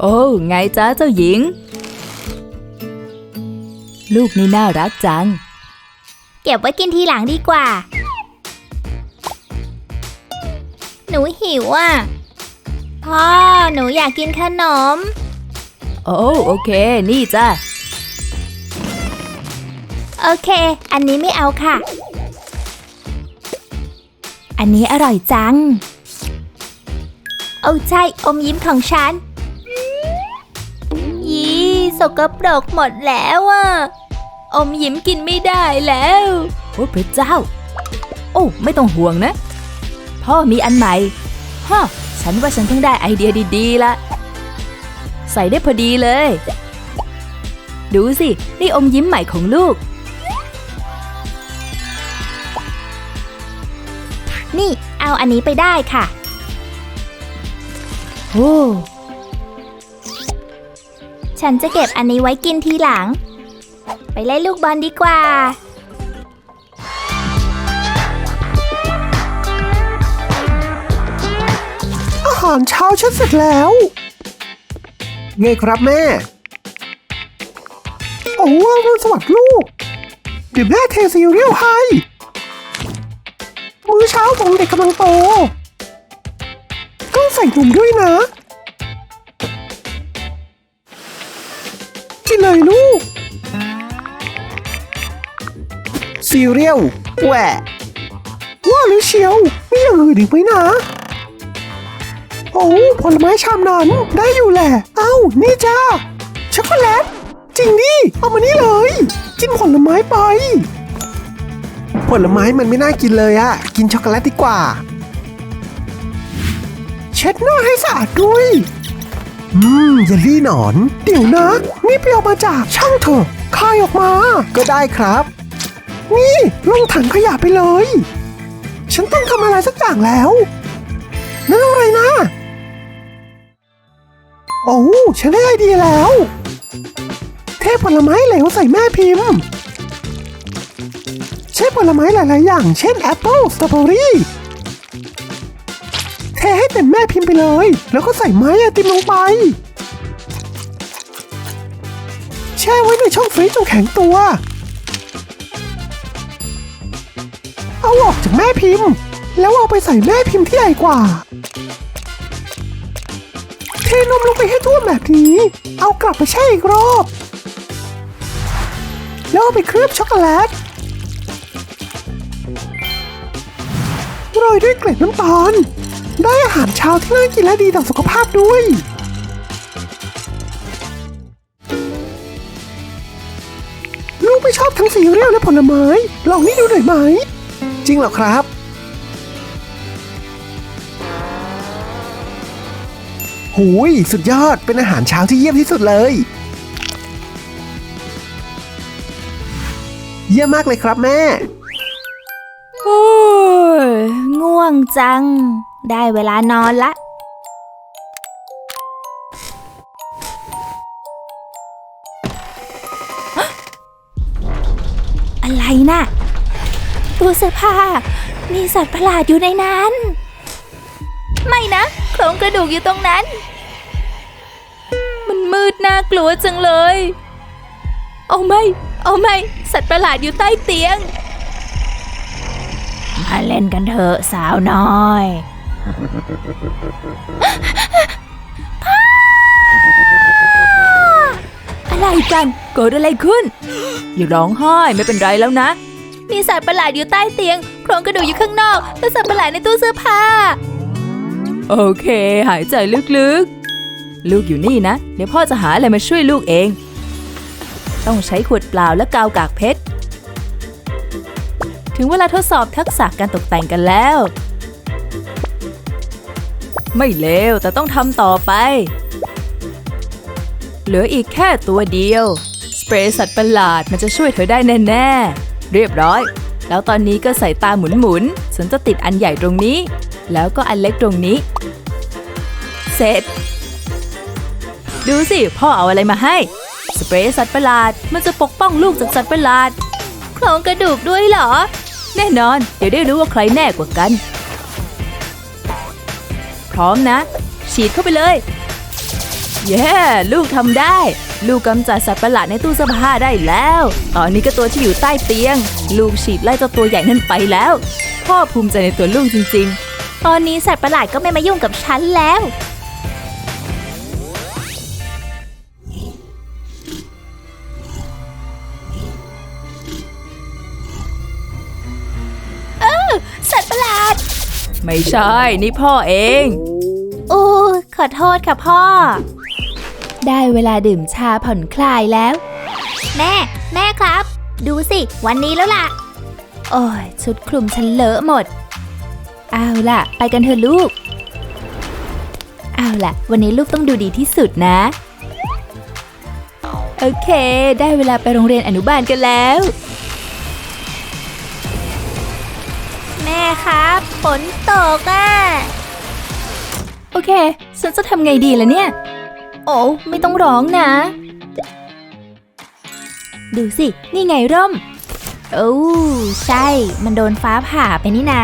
โอ้ไงจ้าเจ้าหญิง ลูกนี่น่ารักจัง เก็บไว้กินทีหลังดีกว่า หนูหิวอะ พ่อ หนูอยากกินขนม โอ้โอเค นี่จ้าโอเค อันนี้ไม่เอาค่ะ อันนี้อร่อยจัง เอาใช่อมยิ้มของฉัน ยี่สกปรกหมดแล้วอะ อมยิ้มกินไม่ได้แล้ว โอ้พระเจ้า โอ้ ไม่ต้องห่วงนะ พ่อมีอันใหม่ฮะฉันว่าฉันเพิ่งได้ไอเดียดีๆละใส่ได้พอดีเลย ดูสิ นี่อมยิ้มใหม่ของลูก นี่เอาอันนี้ไปได้ค่ะ โอ้ฉันจะเก็บอันนี้ไว้กินทีหลัง ไปเล่นลูกบอลดีกว่า อาหารเช้าฉันเสร็จแล้ว ไงครับแม่ โอ้ว่ารุ่นสวัสดิ์ลูก เดี๋ยวแม่เทซีเรียลให้ มื้อเช้าของเด็กกำลังโต ต้องใส่นมด้วยนะกินเลยลูกซีเรียลแหวะว่าหรือเชียวมีอย่างอื่นอีกไหมนะ โอ้ผลไม้ชามนั้นได้อยู่แหละ เอ้า นี่จ้าช็อกโกแลต จริงดิ เอามานี่เลย กินผลไม้ไป ผลไม้มันไม่น่ากินเลยอะกินช็อกโกแลตดีกว่า เช็ดหน้าให้สะอาดด้วย อืมเยลลี่หนอน เดี๋ยวนะ นี่ไปเอามาจากช่างเถอะคายออกมา ก็ได้ครับ นี่ลงถังขยะไปเลย ฉันต้องทำอะไรสักอย่างแล้วนั่นอะไรนะ โอ้ฉันได้ไอเดียแล้ว เทผลไม้เหลวใส่แม่พิมพ์ ใช้ผลไม้หลาย ๆ อย่าง เช่นแอปเปิลสตรอเบอรี่ เทให้เต็มแม่พิมพ์ไปเลย แล้วก็ใส่ไม้ไอติมลงไป แช่ไว้ในช่องฟรีซจนแข็งตัว เอาออกจากแม่พิมพ์ แล้วเอาไปใส่แม่พิมพ์ที่ใหญ่กว่า เทนมลงไปให้ท่วมแบบนี้ เอากลับไปแช่อีกรอบ แล้วเอาไปเคลือบช็อกโกแลตโรยด้วยเกล็ดน้ำตาล ได้อาหารเช้าที่น่ากินและดีต่อสุขภาพด้วย ลูกไม่ชอบทั้งสีเรียวและผลไม้ ลองนี่ดูหน่อยไหม จริงเหรอครับ หูย สุดยอดเป็นอาหารเช้าที่เยี่ยมที่สุดเลย เยี่ยมมากเลยครับแม่ ง่วงจัง ได้เวลานอนละ อะไรน่ะตู้เสื้อผ้า มีสัตว์ประหลาดอยู่ในนั้น ไม่นะ โครงกระดูกอยู่ตรงนั้น มันมืดน่ากลัวจังเลย เอาไม่ เอาไม่ สัตว์ประหลาดอยู่ใต้เตียง มาเล่นกันเถอะสาวน้อย อะไรกันเกิดอะไรขึ้น อย่าร้องไห้ไม่เป็นไรแล้วนะ มีสัตว์ประหลาดอยู่ใต้เตียง โครงกระดูกอยู่ข้างนอก และสัตว์ประหลาดในตู้เสื้อผ้า โอเค หายใจลึกๆ ลูกอยู่นี่นะ เดี๋ยวพ่อจะหาอะไรมาช่วยลูกเอง ต้องใช้ขวดเปล่าและกาวกากเพชร ถึงเวลาทดสอบทักษะการตกแต่งกันแล้ว ไม่เลวแต่ต้องทำต่อไป เหลืออีกแค่ตัวเดียว สเปรย์สัตว์ประหลาดมันจะช่วยเธอได้แน่ๆ เรียบร้อย แล้วตอนนี้ก็ใส่ตาหมุนๆฉันจะติดอันใหญ่ตรงนี้ แล้วก็อันเล็กตรงนี้ เสร็จ ดูสิพ่อเอาอะไรมาให้ สเปรย์สัตว์ประหลาดมันจะปกป้องลูกจากสัตว์ประหลาดโครงกระดูกด้วยเหรอ แน่นอน เดี๋ยวได้รู้ว่าใครแน่กว่ากัน พร้อมนะ ฉีดเข้าไปเลย เย้ลูกทำได้ ลูกกำจัดสัตว์ประหลาดในตู้เสื้อผ้าได้แล้ว ตอนนี้ก็ตัวที่อยู่ใต้เตียง ลูกฉีดไล่เจ้าตัวใหญ่นั่นไปแล้ว พ่อภูมิใจในตัวลูกจริง ๆ ตอนนี้สัตว์ประหลาดก็ไม่มายุ่งกับฉันแล้ว ไม่ใช่ นี่พ่อเอง โอ้ขอโทษค่ะพ่อ ได้เวลาดื่มชาผ่อนคลายแล้ว แม่ แม่ครับ ดูสิ วันนี้แล้วล่ะ โอ้ยชุดคลุมฉันเลอะหมด เอาล่ะ ไปกันเถอะลูก เอาล่ะ วันนี้ลูกต้องดูดีที่สุดนะ โอเค ได้เวลาไปโรงเรียนอนุบาลกันแล้ว ฝนตกอะ โอเค ฉันจะทำไงดีล่ะเนี่ย โอ้ไม่ต้องร้องนะ ดูสิ นี่ไงร่ม โอ้ใช่ มันโดนฟ้าผ่าไปนี่นา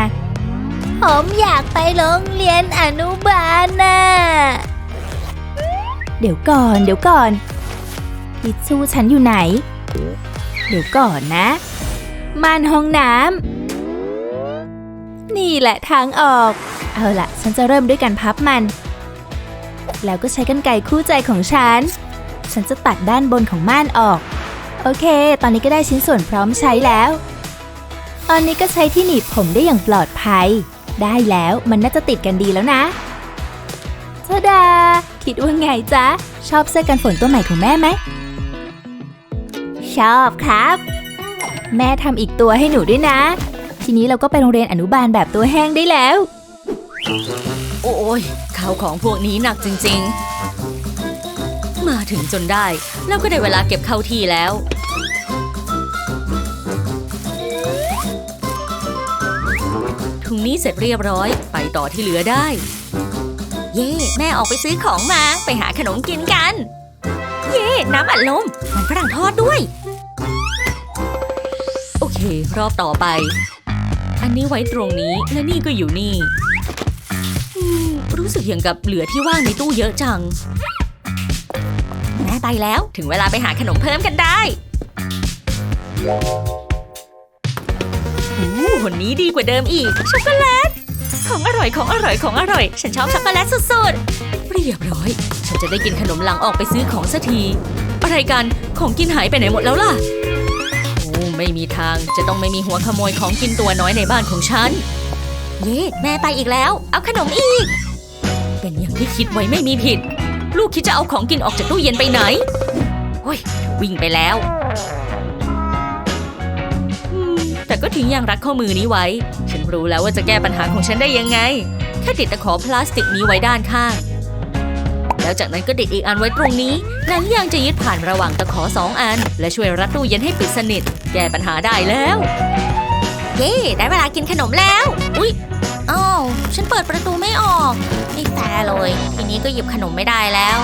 ผมอยากไปโรงเรียนอนุบาลน่ะ เดี๋ยวก่อน เดี๋ยวก่อนทิชชู่ฉันอยู่ไหน เดี๋ยวก่อนนะม่านห้องน้ำ นี่แหละทางออก เอาละฉันจะเริ่มด้วยการพับมัน แล้วก็ใช้กรรไกรคู่ใจของฉัน ฉันจะตัดด้านบนของม่านออก โอเค ตอนนี้ก็ได้ชิ้นส่วนพร้อมใช้แล้ว ตอนนี้ก็ใช้ที่หนีบผมได้อย่างปลอดภัย ได้แล้วมันน่าจะติดกันดีแล้วนะทดา คิดว่าไงจ๊ะ ชอบเสื้อกันฝนตัวใหม่ของแม่ไหม ชอบครับ แม่ทำอีกตัวให้หนูด้วยนะ ทีนี้เราก็ไปโรงเรียนอนุบาลแบบตัวแห้งได้แล้ว โอ้ยข้าวของพวกนี้หนักจริง ๆ มาถึงจนได้ แล้วก็ได้เวลาเก็บเข้าที่แล้ว ถุงนี้เสร็จเรียบร้อย ไปต่อที่เหลือได้ เย่แม่ออกไปซื้อของมา ไปหาขนมกินกัน เย่น้ำอัดลมมันฝรั่งทอดด้วย โอเค รอบต่อไป อันนี้ไว้ตรงนี้และนี่ก็อยู่นี่รู้สึกอย่างกับเหลือที่ว่างในตู้เยอะจังแม่ไปแล้วถึงเวลาไปหาขนมเพิ่มกันได้อู้คนนี้ดีกว่าเดิมอีก ช็อกโกแลต ของอร่อยของอร่อยของอร่อย ฉันชอบช็อกโกแลตสุดๆ เรียบร้อย ฉันจะได้กินขนมหลังออกไปซื้อของสักที อะไรกัน ของกินหายไปไหนหมดแล้วล่ะ ไม่มีทางจะต้องไม่มีหัวขโมยของกินตัวน้อยในบ้านของฉัน เย่แม่ไปอีกแล้ว เอาขนมอีก เป็นอย่างที่คิดไว้ไม่มีผิด ลูกคิดจะเอาของกินออกจากตู้เย็นไปไหนโอ้ยวิ่งไปแล้วแต่ก็ทิ้งยางรัดข้อมือนี้ไว้ ฉันรู้แล้วว่าจะแก้ปัญหาของฉันได้ยังไง แค่ติดตะขอพลาสติกนี้ไว้ด้านข้าง แล้วจากนั้นก็ติดอีกอันไว้ตรงนี้หนังยางจะยึดผ่านระหว่างตะขอสองอัน และช่วยรัดตู้เย็นให้ปิดสนิท แก้ปัญหาได้แล้ว เย้ได้เวลากินขนมแล้ว อุ๊ยอ้าวฉันเปิดประตูไม่ออกไม่แฟร์เลย ทีนี้ก็หยิบขนมไม่ได้แล้ว